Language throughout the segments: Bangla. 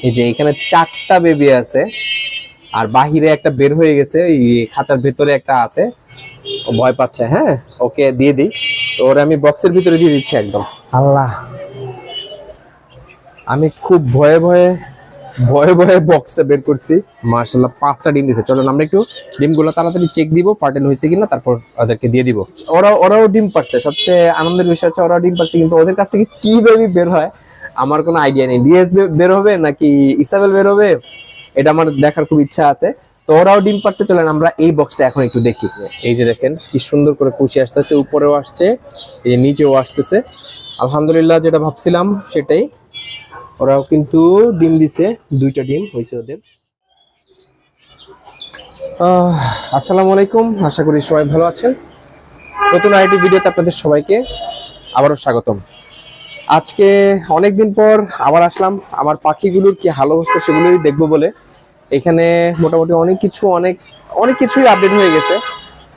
এই যে এখানে চারটা বেবি আছে আর বাহিরে একটা বের হয়ে গেছে এই খাঁচার ভেতরে একটা আছে। ও ভয় পাচ্ছে হ্যাঁ? ওকে দিয়ে দিই। তো ওরা আমি বক্সের ভিতরে দিয়ে দিচ্ছি একদম। আল্লাহ। আমি খুব ভয়ে ভয়ে ভয়ে ভয়ে বক্সটা বের করছি। মার্শাল্লাহ পাঁচটা ডিম দিছে। চলুন আমরা একটু ডিমগুলো তাড়াতাড়ি চেক দিব ফার্টেল হয়েছে কিনা তারপর ওদেরকে দিয়ে দিব। ওরা ওরাও ডিম পারছে। সবচেয়ে আনন্দের বিষয় আছে ওরাও ডিম পারছে কিন্তু ওদের কাছ থেকে কি বেবি বের হয় আমার কোনো আইডিয়া নেই। ডিএস বের হবে নাকি ইসাবেল বের হবে? এটা আমার দেখার খুব ইচ্ছা আছে। তো ওরাও ডিম পারছে, চলেন আমরা এই বক্সটা এখন একটু দেখি। এই যে দেখেন, কি সুন্দর করে কুচি আসতেছে, উপরেও আসছে, এই যে নিচেও আসতেছে। আলহামদুলিল্লাহ যেটা ভাবছিলাম সেটাই। ওরাও কিন্তু ডিম দিছে, দুইটা ডিম হয়েছে ওদের। আসসালামু আলাইকুম, আশা করি সবাই ভালো আছেন। নতুন আরেকটি ভিডিওতে আপনাদের সবাইকে আবারও স্বাগতম। আজকে অনেকদিন পর আবার আসলাম। আমার পাখিগুলোর কি হাল অবস্থা সেগুলোই দেখব বলে। এখানে মোটামুটি অনেক কিছু, অনেক অনেক কিছুই আপডেট হয়ে গেছে।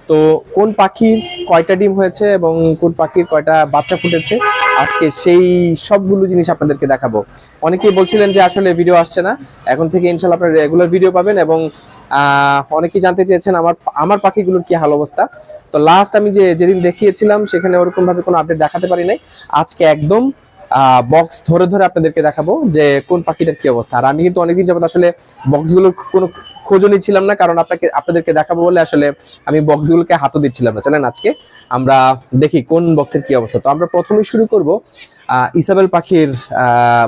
তো কোন পাখির কয়টা ডিম হয়েছে এবং কোন পাখির কয়টা বাচ্চা ফুটেছে, আজকে সেই সবগুলো জিনিস আপনাদেরকে দেখাবো। অনেকেই বলছিলেন যে আসলে ভিডিও আসছে না। এখন থেকে ইনশাল্লাহ আপনারা রেগুলার ভিডিও পাবেন এবং অনেকেই জানতে চেয়েছেন আমার আমার পাখিগুলোর কি হাল অবস্থা। তো লাস্ট আমি যে, যেদিন দেখিয়েছিলাম, সেখানে ওরকমভাবে কোনো আপডেট দেখাতে পারি নাই। আজকে একদম বক্স ধরে ধরে আপনাদেরকে দেখাবো যে কোন পাখিটার কি অবস্থা। আর আমি কিন্তু অনেকদিন যাবত আসলে বক্সগুলোর কোনো খোঁজও নিচ্ছিলাম না, কারণ আপনাকে, আপনাদেরকে দেখাবো বলে আসলে আমি বক্সগুলোকে হাতও দিচ্ছিলাম না। চলেন আজকে আমরা দেখি কোন বক্সের কি অবস্থা। তো আমরা প্রথমেই শুরু করব ইসাবেল পাখির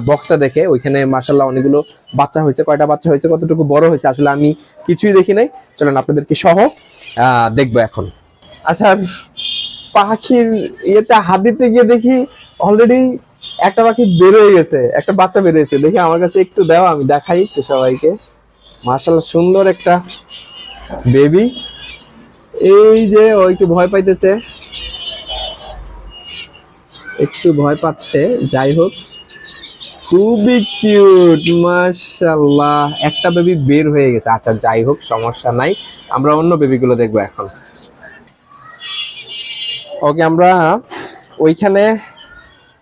বক্সটা দেখে। ওইখানে মার্শাল্লাহ অনেকগুলো বাচ্চা হয়েছে, কয়টা বাচ্চা হয়েছে, কতটুকু বড় হয়েছে, আসলে আমি কিছুই দেখি নাই। চলেন আপনাদেরকে সহ দেখব এখন। আচ্ছা পাখির ইয়েতে হাত দিতে গিয়ে দেখি অলরেডি একটা পাখি বের হয়ে গেছে, একটা বাচ্চা বের হয়েছে দেখি আমার কাছে একটু দাও, আমি দেখাই একটু সবাইকে। মার্শাল্লাহ সুন্দর একটা বেবি এই যে ও একটু ভয় পাইতেছে। একটু ভয় পাচ্ছে, যাই হোক। খুবই কিউট মাশাল্লাহ একটা বেবি বের হয়ে গেছে। আচ্ছা যাই হোক, সমস্যা নাই। আমরা অন্য বেবিগুলো দেখব এখন। ওকে, আমরা ওইখানে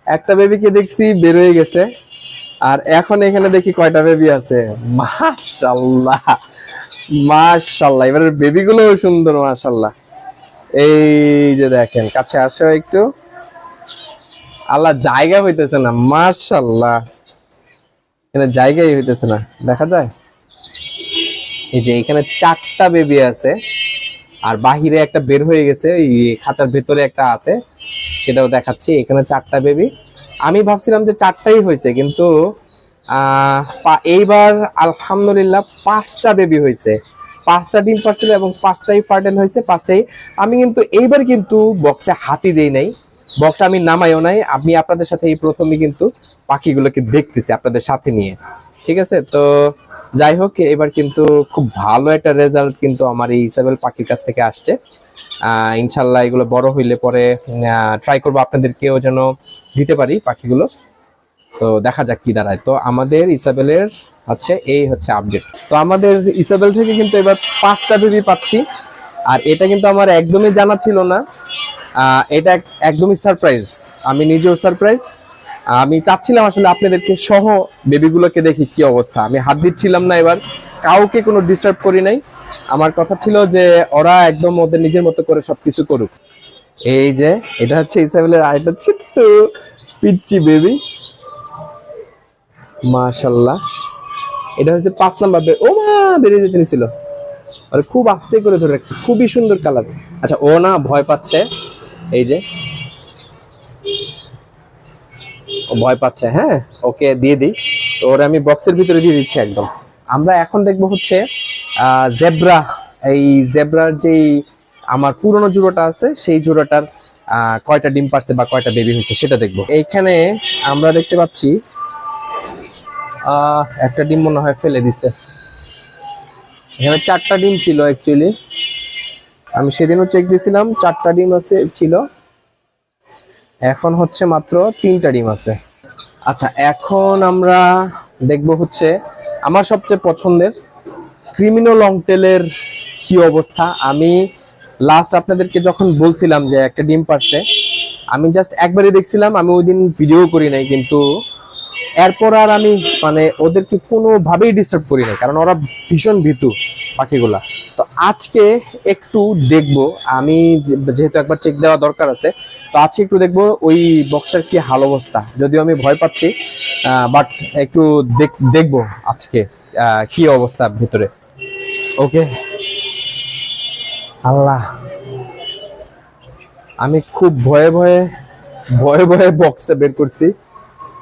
একটা বেবিকে দেখছি বের হয়ে গেছে। আর এখন এখানে দেখি কয়টা বেবি আছে। মাশাল্লাহ মাশাল্লাহ এবারে বেবিগুলোও সুন্দর মাশাল্লাহ এই যে দেখেন, কাছে আসো একটু। আল্লাহ, জায়গা হইতেছে না মাশাল্লাহ এখানে জায়গাই হইতেছে না, দেখা যায়? এই যে এখানে চারটা বেবি আছে, আর বাহিরে একটা বের হয়ে গেছে, এই খাঁচার ভেতরে একটা আছে। সেটাও দেখাচ্ছি, এখানে চারটা বেবি আমি ভাবছিলাম যে চারটাই হয়েছে, কিন্তু এইবার আলহামদুলিল্লাহ পাঁচটা বেবি হয়েছে। পাঁচটা ডিম পারছিল এবং পাঁচটাই ফার্টেল হয়েছে, পাঁচটাই। আমি কিন্তু এইবার কিন্তু বক্সে হাতি দেই নাই। বক্স আমি নামাইও নাই। আমি আপনাদের সাথে এই প্রথমে কিন্তু পাখিগুলোকে দেখতেছি আপনাদের সাথে নিয়ে। ঠিক আছে? তো যাই হোক, এবার কিন্তু খুব ভালো একটা রেজাল্ট কিন্তু আমার এই ইসাবেল পাখির কাছ থেকে আসছে। ইনশাল্লাহ এগুলো বড় হইলে পরে ট্রাই করব আপনাদেরকেও যেন দিতে পারি পাখিগুলো। তো দেখা যাক কি দাঁড়ায়। তো আমাদের ইসাবেলের হচ্ছে এই হচ্ছে আপডেট তো আমাদের ইসাবেল থেকে কিন্তু এবার পাঁচটা বেবি পাচ্ছি। আর এটা কিন্তু আমার একদমই জানা ছিল না। এটা এক- একদমই সারপ্রাইজ আমি নিজেও সারপ্রাইজ আমি চাচ্ছিলাম আসলে আপনাদেরকে সহ বেবিগুলোকে দেখি কি অবস্থা। আমি হাত দিচ্ছিলাম না এবার। কাউকে কোনো ডিস্টার্ব করি নাই। আমার কথা ছিল যে ওরা একদম ওদের নিজের মতো করে সবকিছু করুক। এই যে, এটা হচ্ছে ইসাবেলের আরেকটা ছোট্ট পিচ্চি বেবি। মাশাল্লাহ এটা হচ্ছে পাঁচ নাম্বার বে- ও মা, বেরিয়ে যেতে নিছিল। আরে খুব আস্তে করে ধরে রাখছে, খুবই সুন্দর কালার। আচ্ছা ও না, ভয় পাচ্ছে। এই যে। ও ভয় পাচ্ছে হ্যাঁ? ওকে দিয়ে দিই। ওরা আমি বক্সের ভিতরে দিয়ে দিচ্ছি একদম। আমরা এখন দেখব হচ্ছে জেব্রা, এই জেব্রার যেই আমার পুরনো জুড়োটা আছে, সেই জুড়োটার কয়টা ডিম পারছে বা কয়টা বেবি হয়েছে সেটা দেখব। এইখানে আমরা দেখতে পাচ্ছি একটা ডিম মনে হয় ফেলে দিছে। এখানে চারটা ডিম ছিল অ্যাকচুয়ালি আমি সেদিনও চেক দিয়েছিলাম চারটা ডিম আছে, ছিল। এখন হচ্ছে মাত্র তিনটা ডিম আছে। আচ্ছা এখন আমরা দেখব হচ্ছে, আমার সবচেয়ে পছন্দের ক্রিমিনো লং টেলের কি অবস্থা? আমি লাস্ট আপনাদেরকে যখন বলছিলাম যে একটা ডিম পারছে, আমি জাস্ট একবারই দেখছিলাম, আমি ওই দিন ভিডিও করি নাই, কিন্তু এরপর আর আমি মানে ওদেরকে কোনোভাবেই ডিস্টার্ব করি না কারণ ওরা ভীষণ ভীতু পাখিগুলা। তো আজকে একটু দেখব, আমি যেহেতু একবার চেক দেওয়া দরকার আছে, তো আজকে একটু দেখব ওই বক্সের কি হাল অবস্থা। যদিও আমি ভয় পাচ্ছি বাট একটু দেখ- দেখব আজকে কি অবস্থা ভিতরে। ওকে। আল্লাহ। আমি খুব ভয়ে ভয়ে ভয়ে ভয়ে বক্সটা বের করছি।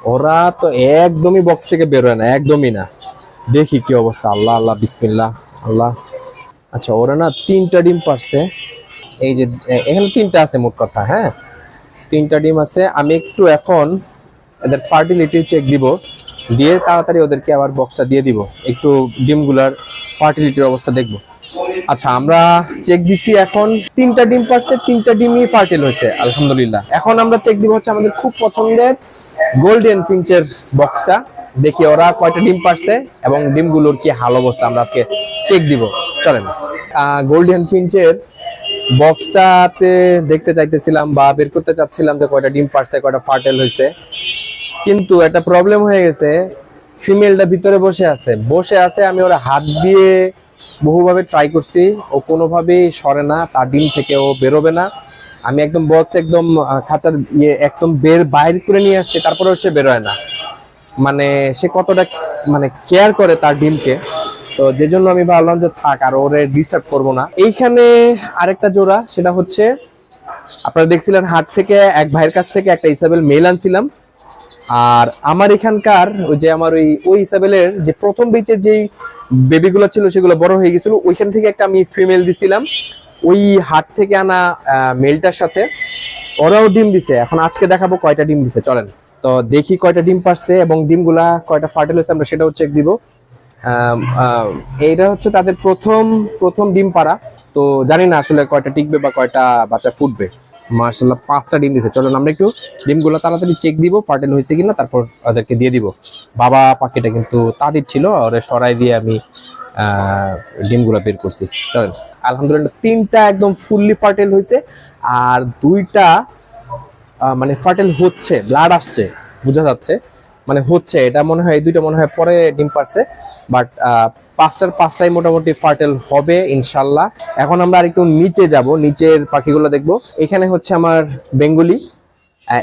ওরা তো একদমই বক্স থেকে বেরোয় না, একদমই না। দেখি কি অবস্থা। আল্লাহ আল্লাহ, বিসমিল্লাহ, আল্লাহ। আচ্ছা ওরা না তিনটা ডিম পারছে। এই যে এখানে তিনটা আছে মোট কথা হ্যাঁ? তিনটা ডিম আছে। আমি একটু এখন এদের ফার্টিলিটি চেক দিব। দিয়ে তাড়াতাড়ি ওদেরকে আবার বক্সটা দিয়ে দিব। একটু ডিমগুলার ফার্টিলিটির অবস্থা দেখব। আচ্ছা আমরা চেক দিছি এখন, তিনটা ডিম পারছে, তিনটা ডিমই ফার্টিল হয়েছে আলহামদুলিল্লাহ। এখন আমরা চেক দিব হচ্ছে আমাদের খুব পছন্দের গোল্ডেন ফিঞ্চের বক্সটা দেখি ওরা কয়টা ডিম পারছে এবং ডিমগুলোর কি হাল অবস্থা, আমরা আজকে চেক দিব। চলেন গোল্ডেন ফিঞ্চের বক্সটাতে দেখতে চাইতেছিলাম বা বের করতে চাচ্ছিলাম যে কয়টা ডিম পারছে, কয়টা ফার্টেল হয়েছে কিন্তু একটা প্রবলেম হয়ে গেছে ফিমেলটা ভিতরে বসে আছে। বসে আছে, আমি ওরা হাত দিয়ে বহুভাবে ট্রাই করছি। ও কোনোভাবেই সরে না, তার ডিম থেকে ও বেরোবে না। আমি একদম বক্স একদম খাঁচার ইয়ে একদম বের বাইর করে নিয়ে আসছে, তারপরেও সে বেরোয় না। মানে সে কতটা মানে কেয়ার করে তার ডিমকে। তো যে জন্য আমি ভাবলাম যে থাক, আর ওরে ডিস্টার্ব করব না। এইখানে আরেকটা জোড়া, সেটা হচ্ছে, আপনারা দেখছিলেন হাট থেকে, এক ভাইয়ের কাছ থেকে একটা ইসাবেল মেল আনছিলাম। আর আমার এখানকার ওই যে আমার ওই ওই ইসাবেলের যে প্রথম বেচের যে বেবিগুলো ছিল, সেগুলো বড় হয়ে গেছিল। ওইখান থেকে একটা আমি ফিমেল দিছিলাম। ওই হাট থেকে আনা মেলটার সাথে ওরাও ডিম দিছে। এখন আজকে দেখাবো কয়টা ডিম দিছে। চলেন। তো দেখি কয়টা ডিম পারছে এবং ডিমগুলা কয়টা ফার্টেল হয়েছে, আমরা সেটাও চেক দিব। এইটা হচ্ছে তাদের প্রথম প্রথম ডিম পাড়া। তো জানি না আসলে কয়টা টিকবে বা কয়টা বাচ্চা ফুটবে। মার্শাল্লাহ, পাঁচটা ডিম দিছে। চলুন আমরা একটু ডিমগুলো তাড়াতাড়ি চেক দিব ফার্টেল হয়েছে কিনা, তারপর ওদেরকে দিয়ে দিব। বাবা পাখিটা কিন্তু তাদের ছিল, ওরে সরাই দিয়ে আমি ডিমগুলো বের করছি। চলেন, আলহামদুলিল্লাহ, তিনটা একদম ফুললি ফার্টেল হয়েছে, আর দুইটা মানে ফার্টেল হচ্ছে ব্লাড আসছে, বোঝা যাচ্ছে। মানে হচ্ছে, এটা মনে হয় দুইটা মনে হয় পরে ডিম পারছে বাট পাঁচটার পাঁচটাই মোটামুটি ফার্টেল হবে, ইনশাল্লাহ। এখন আমরা আরেকটু নিচে যাব, নিচের পাখিগুলো দেখব। এখানে হচ্ছে আমার বেঙ্গলি।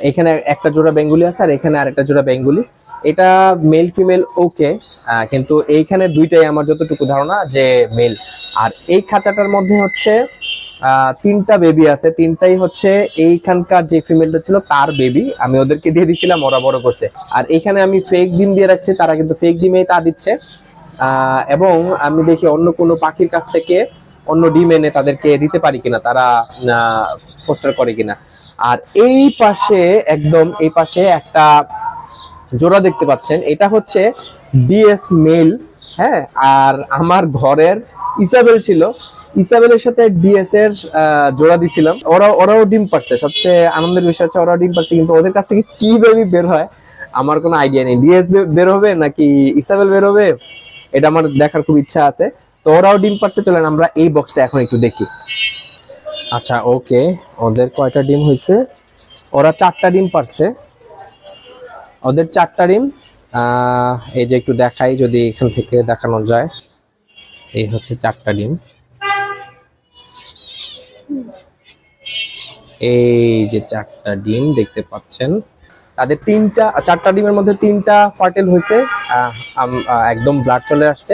এখানে একটা জোড়া বেঙ্গলি আছে আর এখানে আরেকটা জোড়া বেঙ্গলি। এটা মেল ফিমেল ওকে কিন্তু এইখানে দুইটাই আমার যতটুকু ধারণা যে মেল আর এই খাঁচাটার মধ্যে হচ্ছে তিনটা বেবি আছে। তিনটাই হচ্ছে এইখানকার যে ফিমেলটা ছিল তার বেবি আমি ওদেরকে দিয়ে দিচ্ছিলাম ওরা বড় করছে। আর এখানে আমি ফেক ডিম দিয়ে রাখছি, তারা কিন্তু ফেক ডিমেই তা দিচ্ছে। এবং আমি দেখি অন্য কোনো পাখির কাছ থেকে অন্য ডিম এনে তাদেরকে দিতে পারি কিনা, তারা ফোস্টার করে কিনা। আর এই পাশে একদম এই পাশে একটা জোড়া দেখতে পাচ্ছেন, এটা হচ্ছে ডিএস মেল হ্যাঁ আর আমার ঘরের ইসাবেল ছিল। ইসাবেলের সাথে ডিএস এর জোড়া দিছিলাম। ওরা, ওরাও ডিম পারছে সবচেয়ে আনন্দের বিষয় হচ্ছে ওরাও ডিম পারছে কিন্তু ওদের কাছ থেকে কি বেবি বের হয়, আমার কোনো আইডিয়া নেই। ডিএস বের হবে নাকি ইসাবেল বের হবে? এটা আমার দেখার খুব ইচ্ছা আছে। তো ওরাও ডিম পারছে, চলেন আমরা এই বক্সটা এখন একটু দেখি। আচ্ছা ওকে, ওদের কয়টা ডিম হয়েছে ওরা চারটা ডিম পারছে। ওদের চারটা ডিম এই যে একটু দেখাই, যদি এখান থেকে দেখানো যায়। এই হচ্ছে চারটা ডিম। এই যে চারটা ডিম দেখতে পাচ্ছেন। তাদের তিনটা, চারটা ডিমের মধ্যে তিনটা ফার্টেল হয়েছে একদম ব্লাড চলে আসছে।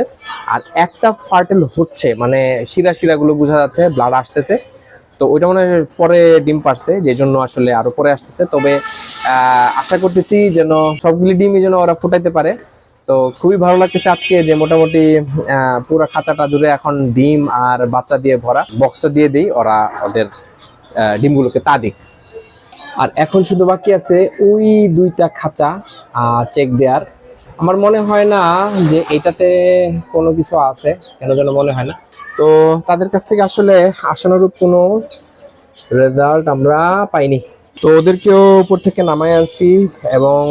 আর একটা ফার্টেল হচ্ছে মানে শিরা শিরাগুলো বোঝা যাচ্ছে, ব্লাড আসতেছে। তো ওইটা মনে পরে ডিম পারছে যে জন্য আসলে আরও পরে আসতেছে। তবে আশা করতেছি যেন সবগুলি ডিমই যেন ওরা ফুটাইতে পারে। তো খুবই ভালো লাগতেছে আজকে যে মোটামুটি পুরো খাঁচাটা জুড়ে এখন ডিম আর বাচ্চা দিয়ে ভরা। বক্সে দিয়ে দিই, ওরা ওদের ডিমগুলোকে তা দিক। আর এখন শুধু বাকি আছে ওই দুইটা খাঁচা চেক দেওয়ার আমার মনে হয় না যে এটাতে কোনো কিছু আছে, কেন যেন মনে হয় না। তো তাদের কাছ থেকে আসলে আশানুরূপ কোনো রেজাল্ট আমরা পাইনি। তো ওদেরকেও উপর থেকে নামাই আনছি এবং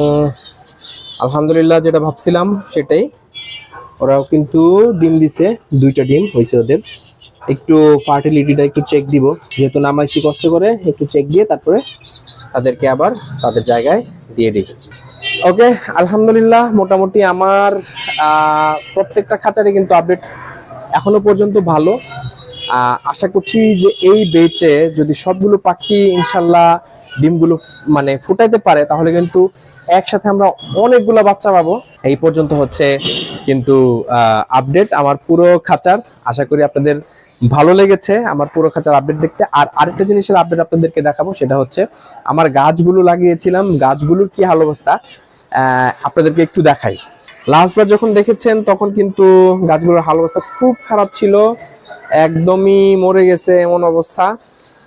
আলহামদুলিল্লাহ যেটা ভাবছিলাম সেটাই। ওরাও কিন্তু ডিম দিছে, দুইটা ডিম হয়েছে ওদের। একটু ফার্টিলিটিটা একটু চেক দিব। যেহেতু নামাইছি কষ্ট করে, একটু চেক দিয়ে তারপরে তাদেরকে আবার তাদের জায়গায় দিয়ে দিই। ওকে আলহামদুলিল্লাহ, মোটামুটি আমার প্রত্যেকটা খাঁচারে কিন্তু আপডেট এখনও পর্যন্ত ভালো। আশা করছি যে এই বেচে যদি সবগুলো পাখি ইনশাল্লাহ ডিমগুলো মানে ফুটাইতে পারে, তাহলে কিন্তু একসাথে আমরা অনেকগুলো বাচ্চা পাবো। এই পর্যন্ত হচ্ছে কিন্তু আপডেট আমার পুরো খাঁচার। আশা করি আপনাদের ভালো লেগেছে আমার পুরো খাঁচার আপডেট দেখতে। আর আরেকটা জিনিসের আপডেট আপনাদেরকে দেখাবো, সেটা হচ্ছে আমার গাছগুলো লাগিয়েছিলাম। গাছগুলোর কি হাল অবস্থা? আপনাদেরকে একটু দেখাই। লাস্টবার যখন দেখেছেন, তখন কিন্তু গাছগুলোর হাল অবস্থা খুব খারাপ ছিল। একদমই মরে গেছে এমন অবস্থা।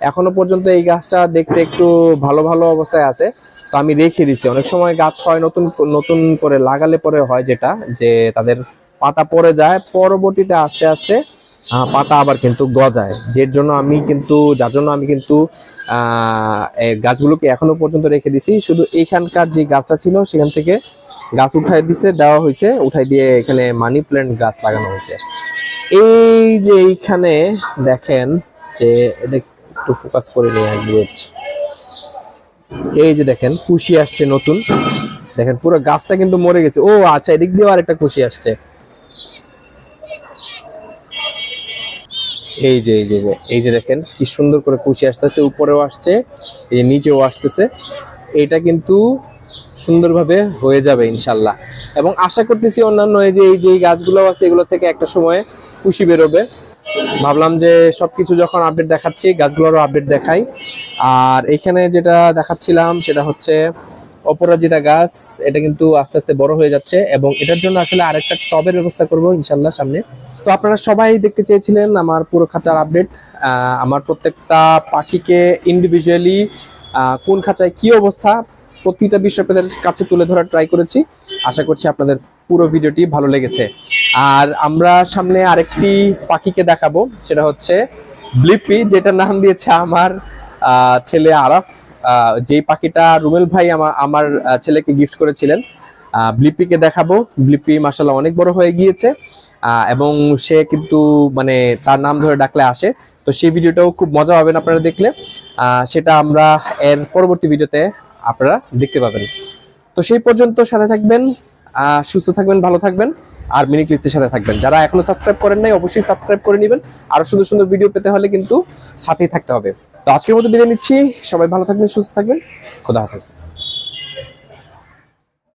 এখনও পর্যন্ত এই গাছটা দেখতে একটু ভালো ভালো অবস্থায় আছে। তো আমি রেখে দিচ্ছি অনেক সময় গাছ হয় নতুন নতুন করে লাগালে পরে হয় যেটা, যে তাদের পাতা পড়ে যায়। পরবর্তীতে আস্তে আস্তে পাতা আবার কিন্তু গজায়। যের জন্য আমি কিন্তু, যার জন্য আমি কিন্তু গাছগুলোকে এখনও পর্যন্ত রেখে দিছি। শুধু এইখানকার যে গাছটা ছিল, সেখান থেকে গাছ উঠাই দিছে, দেওয়া হয়েছে উঠাই দিয়ে এখানে মানি প্ল্যান্ট গাছ লাগানো হয়েছে। এই যে এইখানে দেখেন যে একটু ফোকাস করে এক এই যে দেখেন, কুশি আসছে নতুন। দেখেন, পুরো গাছটা কিন্তু মরে গেছে। ও আচ্ছা এদিক দিয়েও আরেকটা কুশি আসছে। এই যে এই যে এই যে, দেখেন কি সুন্দর করে কুশি আসতেছে উপরেও আসছে এই যে নিচেও আসতেছে। এটা কিন্তু সুন্দরভাবে হয়ে যাবে ইনশাল্লাহ। এবং আশা করতেছি অন্যান্য এই যে এই যে গাছগুলো আছে এগুলো থেকে একটা সময়ে কুশি বেরোবে। ভাবলাম যে সবকিছু যখন আপডেট দেখাচ্ছি গাছগুলোরও আপডেট দেখাই। আর এখানে যেটা দেখাচ্ছিলাম সেটা হচ্ছে অপরাজিতা গাছ, এটা কিন্তু আস্তে আস্তে বড় হয়ে যাচ্ছে এবং এটার জন্য আসলে আরেকটা টবের ব্যবস্থা করব ইনশাল্লাহ সামনে। তো আপনারা সবাই দেখতে চেয়েছিলেন আমার পুরো খাঁচার আপডেট আমার প্রত্যেকটা পাখিকে ইন্ডিভিজুয়ালি কোন খাঁচায় কি অবস্থা, প্রতিটা বিষয় আপনাদের কাছে তুলে ধরার ট্রাই করেছি। আশা করছি আপনাদের পুরো ভিডিওটি ভালো লেগেছে। আর আমরা সামনে আরেকটি পাখিকে দেখাবো, সেটা হচ্ছে ব্লিপি যেটা নাম দিয়েছে আমার ছেলে আরাফ। যেই পাখিটা রুমেল ভাই আমার আমার ছেলেকে গিফট করেছিলেন ব্লিপিকে দেখাবো। ব্লিপি মাসাল্লাহ অনেক বড় হয়ে গিয়েছে এবং সে কিন্তু মানে তার নাম ধরে ডাকলে আসে। তো সেই ভিডিওটাও খুব মজা পাবেন আপনারা দেখলে। সেটা আমরা এর পরবর্তী ভিডিওতে আপনারা দেখতে পাবেন। তো সেই পর্যন্ত সাথে থাকবেন সুস্থ থাকবেন, ভালো থাকবেন, আর মিনি ক্লিপসের সাথে থাকবেন। যারা এখনও সাবস্ক্রাইব করেন নাই, অবশ্যই সাবস্ক্রাইব করে নেবেন। আরও সুন্দর সুন্দর ভিডিও পেতে হলে কিন্তু সাথেই থাকতে হবে। তো আজকের মতো বিদায় নিচ্ছি। সবাই ভালো থাকবেন সুস্থ থাকবেন। খোদা হাফেজ।